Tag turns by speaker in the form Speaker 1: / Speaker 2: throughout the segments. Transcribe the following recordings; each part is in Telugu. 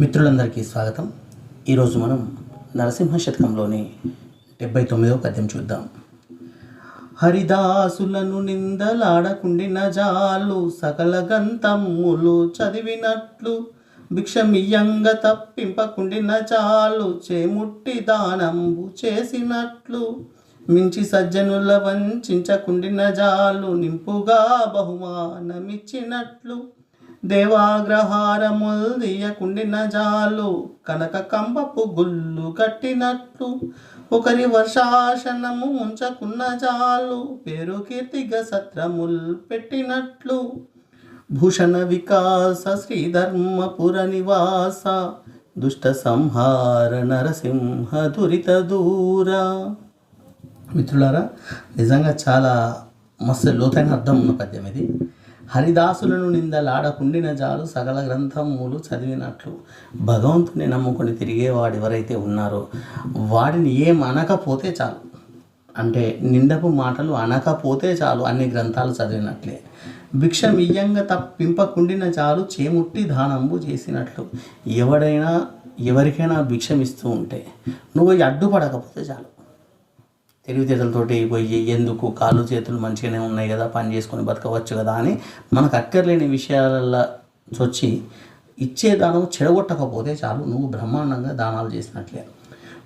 Speaker 1: మిత్రులందరికీ స్వాగతం. ఈరోజు మనం నరసింహ శతకంలోని డెబ్బై తొమ్మిదవ పద్యం చూద్దాం. హరిదాసులను నిందలాడకుండిన జాలు సకల గంతమ్ములు చదివినట్లు భిక్షమియంగ తప్పింపకుండిన చాలు చేముట్టి దానంబు చేసినట్లు మించి సజ్జనుల వంచకుండిన జాలు నింపుగా బహుమానమిచ్చినట్లు దేవాగ్రహారముల్దీయకుండిన జాలు కనక కంబపు గుళ్ళు కట్టినట్లు. ఒకరి వర్షాసనము ఉంచకున్న జాలు పేరు కీర్తిగ సత్రముల్ పెట్టినట్లు. భూషణ వికాస శ్రీధర్మపుర నివాస దుష్ట సంహార నరసింహ దురిత దూర. మిత్రులారా నిజంగా చాలా మస్తు లోతైన అర్థం ఉన్న పద్యం ఇది హరిదాసులను నిందలాడకుండిన జాలు సకల గ్రంథములు చదివినట్లు భగవంతుని నమ్ముకొని తిరిగేవాడు ఎవరైతే ఉన్నారో వాడిని ఏం అనకపోతే చాలు. అంటే నిందపు మాటలు అనకపోతే చాలు అన్ని గ్రంథాలు చదివినట్లే. భిక్ష మియ్యంగా తప్పింపకుండిన చాలు చేముట్టి దానంబు చేసినట్లు ఎవడైనా ఎవరికైనా భిక్షమిస్తూ ఉంటే నువ్వు అడ్డుపడకపోతే చాలు. తెలివితేటలతోటి పోయి ఎందుకు కాళ్ళు చేతులు మంచిగానే ఉన్నాయి కదా పని చేసుకొని బతకవచ్చు కదా అని మనకు అక్కర్లేని విషయాలలో వచ్చి ఇచ్చే దానం చెడగొట్టకపోతే చాలు నువ్వు బ్రహ్మాండంగా దానాలు చేసినట్లే.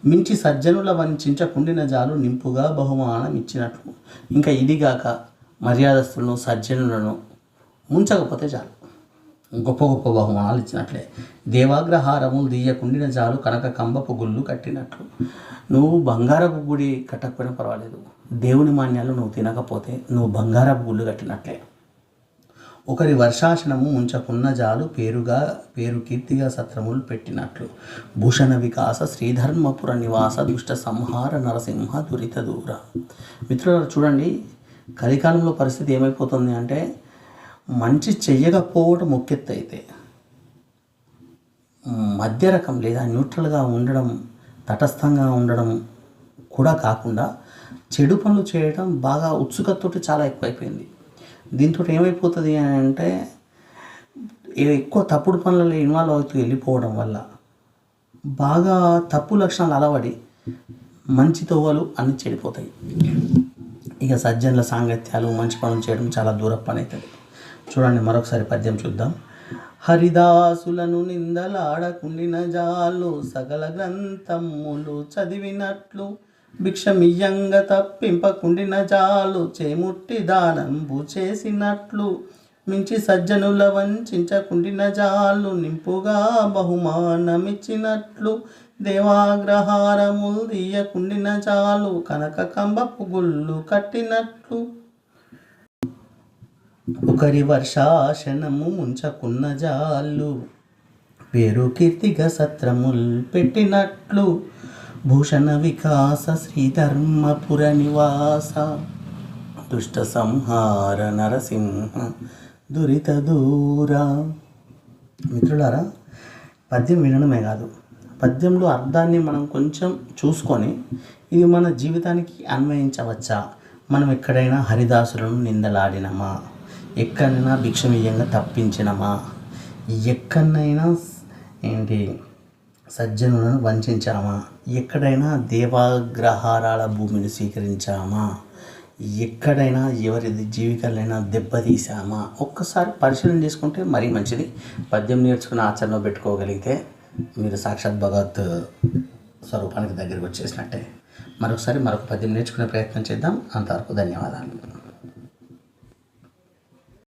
Speaker 1: మించి సజ్జనుల వంచకుండిన జాలు నింపుగా బహుమానం ఇచ్చినట్లు. ఇంకా ఇదిగాక మర్యాదస్తులను సజ్జనులను ముంచకపోతే చాలు. గొప్ప గొప్ప బహుమానాలు ఇచ్చినట్లే. దేవాగ్రహారము దీయకుండిన చాలు కనక కంబపు గుళ్ళు కట్టినట్లు. నువ్వు బంగారపు గుడి కట్టకపోయినా పర్వాలేదు. దేవుని మాన్యాలు నువ్వు తినకపోతే నువ్వు బంగారపు గుళ్ళు కట్టినట్లే. ఒకరి వర్షాసనము ఉంచకున్న జాలు పేరుగా పేరు కీర్తిగా సత్రములు పెట్టినట్లు. భూషణ వికాస శ్రీధర్మపుర నివాస దుష్ట సంహార నరసింహ దురిత దూర. మిత్రులు చూడండి. కలికాలంలో పరిస్థితి ఏమైపోతుంది అంటే మంచి చెయ్యకపోవడం ముఖ్యత అయితే మధ్య రకం లేదా న్యూట్రల్గా ఉండడం తటస్థంగా ఉండడం కూడా కాకుండా చెడు పనులు చేయడం బాగా ఉత్సుకతతో చాలా ఎక్కువైపోయింది. దీంతో ఏమైపోతుంది అని అంటే ఎక్కువ తప్పుడు పనులలో ఇన్వాల్వ్ అవుతూ వెళ్ళిపోవడం వల్ల బాగా తప్పు లక్షణాలు అలవడి మంచి తోవలు అన్నీ చెడిపోతాయి. ఇక సజ్జనుల సాంగత్యాలు మంచి పనులు చేయడం చాలా దూర పని అవుతుంది చూడండి మరొకసారి పద్యం చూద్దాం. హరిదాసులను నిందలాడకుండిన జాలు సకల గ్రంథములు చదివినట్లు భిక్షమియ్యంగ తప్పింపకుండిన జాలు చేముట్టి దానంబు చేసినట్లు మించి సజ్జనుల వంచకుండిన జాలు నింపుగా బహుమానమిచ్చినట్లు దేవాగ్రహారములు దీయకుండిన జాలు కనక కంబపు గుళ్ళు కట్టినట్లు ఒకరి వర్షాసనము ముంచకున్న జాలు పేరు కీర్తిగా సత్రముల్ పెట్టినట్లు భూషణ వికాస శ్రీధర్మపుర నివాస దుష్ట సంహార నరసింహ దురిత దూర. మిత్రులారా పద్యం వినడమే కాదు. పద్యంలో అర్థాన్ని మనం కొంచెం చూసుకొని ఇది మన జీవితానికి అన్వయించవచ్చా? మనం ఎక్కడైనా హరిదాసులను నిందలాడినమా? ఎక్కడైనా భిక్షమీయంగా తప్పించినమా? ఎక్కడైనా ఏంటి? సజ్జనులను వంచామా ఎక్కడైనా దేవాగ్రహారాల భూమిని స్వీకరించామా? ఎక్కడైనా ఎవరి జీవితాలైనా దెబ్బతీసామా ఒక్కసారి పరిశీలన చేసుకుంటే మరీ మంచిది. పద్యం నేర్చుకుని ఆచరణలో పెట్టుకోగలిగితే మీరు సాక్షాత్ భగవత్ స్వరూపానికి దగ్గరికి వచ్చేసినట్టే. మరొకసారి మరొక పద్యం నేర్చుకునే ప్రయత్నం చేద్దాం. అంతవరకు ధన్యవాదాలు.